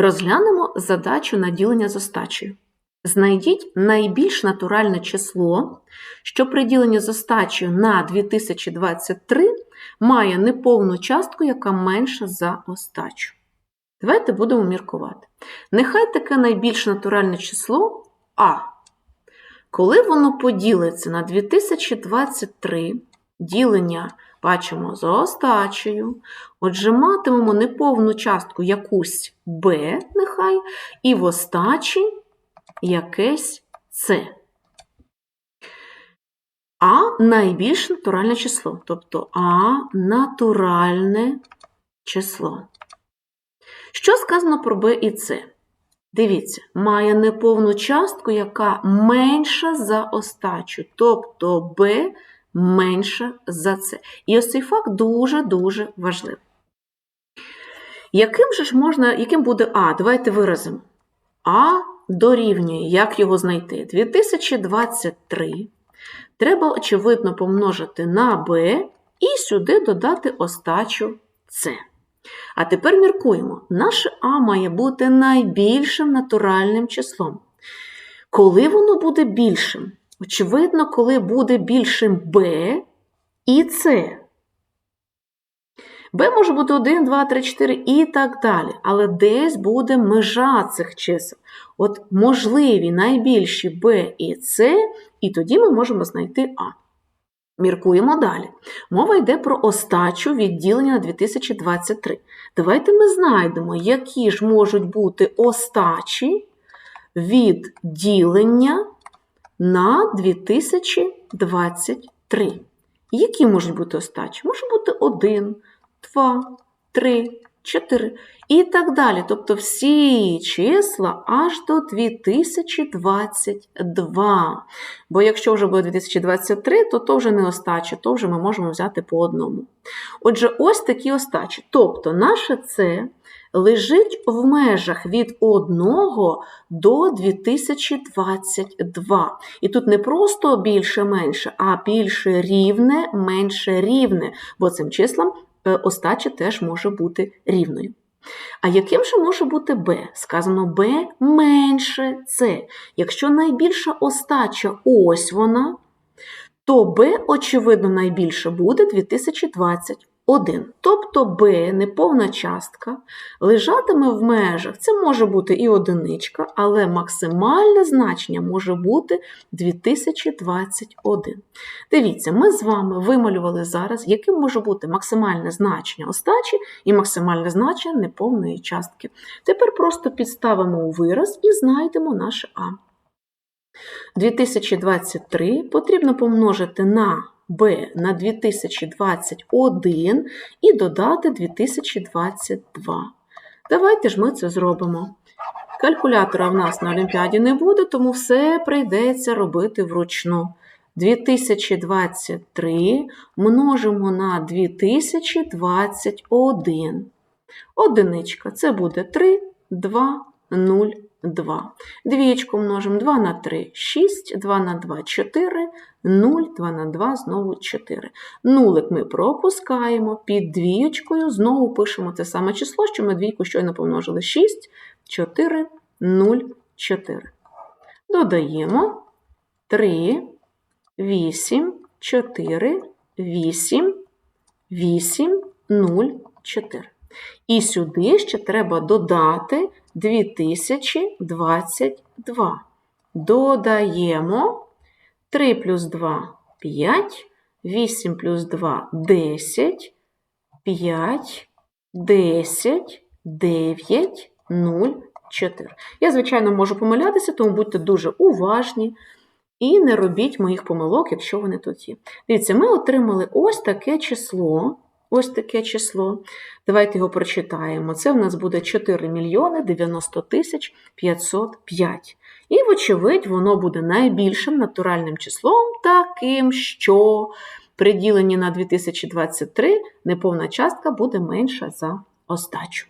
Розглянемо задачу на ділення з остачею. Знайдіть найбільш натуральне число, що при діленні з остачею на 2023 має неповну частку, яка менша за остачу. Давайте будемо міркувати. Нехай таке найбільш натуральне число А. Коли воно поділиться на 2023, ділення бачимо за остачею, отже, матимемо неповну частку якусь Б, нехай, і в остачі якесь С. А найбільш натуральне число, тобто А натуральне число. Що сказано про Б і С? Дивіться, має неповну частку, яка менша за остачу, тобто Б менша за С. І ось цей факт дуже-дуже важливий. Яким же ж можна, яким буде А? Давайте виразимо. А дорівнює, як його знайти? 2023. Треба, очевидно, помножити на b і сюди додати остачу С. А тепер міркуємо, наше А має бути найбільшим натуральним числом. Коли воно буде більшим? Очевидно, коли буде більшим b і С. b може бути 1, 2, 3, 4 і так далі. Але десь буде межа цих чисел. От можливі найбільші b і С, і тоді ми можемо знайти А. Міркуємо далі. Мова йде про остачу відділення на 2023. Давайте ми знайдемо, які ж можуть бути остачі від ділення на 2023. Які можуть бути остачі? Може бути 1, 2, 3, 4 і так далі. Тобто всі числа аж до 2022. Бо якщо вже буде 2023, то то вже не остача, то вже ми можемо взяти по одному. Отже, ось такі остачі. Тобто, наше це лежить в межах від 1 до 2022. І тут не просто більше-менше, а більше рівне, менше рівне, бо цим числам остача теж може бути рівною. А яким же може бути Б? Сказано Б менше С. Якщо найбільша остача ось вона, то Б, очевидно, найбільше буде 2021. Тобто b, неповна частка, лежатиме в межах. Це може бути і одиничка, але максимальне значення може бути 2021. Дивіться, ми з вами вималювали зараз, яким може бути максимальне значення остачі і максимальне значення неповної частки. Тепер просто підставимо у вираз і знайдемо наше А. 2023 потрібно помножити на b на 2021 і додати 2022. Давайте ж ми це зробимо. Калькулятора в нас на Олімпіаді не буде, тому все прийдеться робити вручну. 2023 множимо на 2021. Одиничка це буде 3, 2, 0, 2. Двієчку множимо 2 на 3, 6, 2 на 2, 4, 0, 2 на 2, знову 4. Нулик ми пропускаємо, під двієчкою знову пишемо те саме число, що ми двійку щойно помножили 6, 4, 0, 4. Додаємо 3, 8, 4, 8, 8, 0, 4. І сюди ще треба додати 2022. Додаємо 3 плюс 2 5, 8 плюс 2 10, 5, 10, 9, 0, 4. Я, звичайно, можу помилятися, тому будьте дуже уважні і не робіть моїх помилок, якщо вони тут є. Дивіться, ми отримали ось таке число. Ось таке число. Давайте його прочитаємо. Це в нас буде 4 мільйони 90 тисяч 505. І, вочевидь, воно буде найбільшим натуральним числом, таким, що при діленні на 2023 неповна частка буде менша за остачу.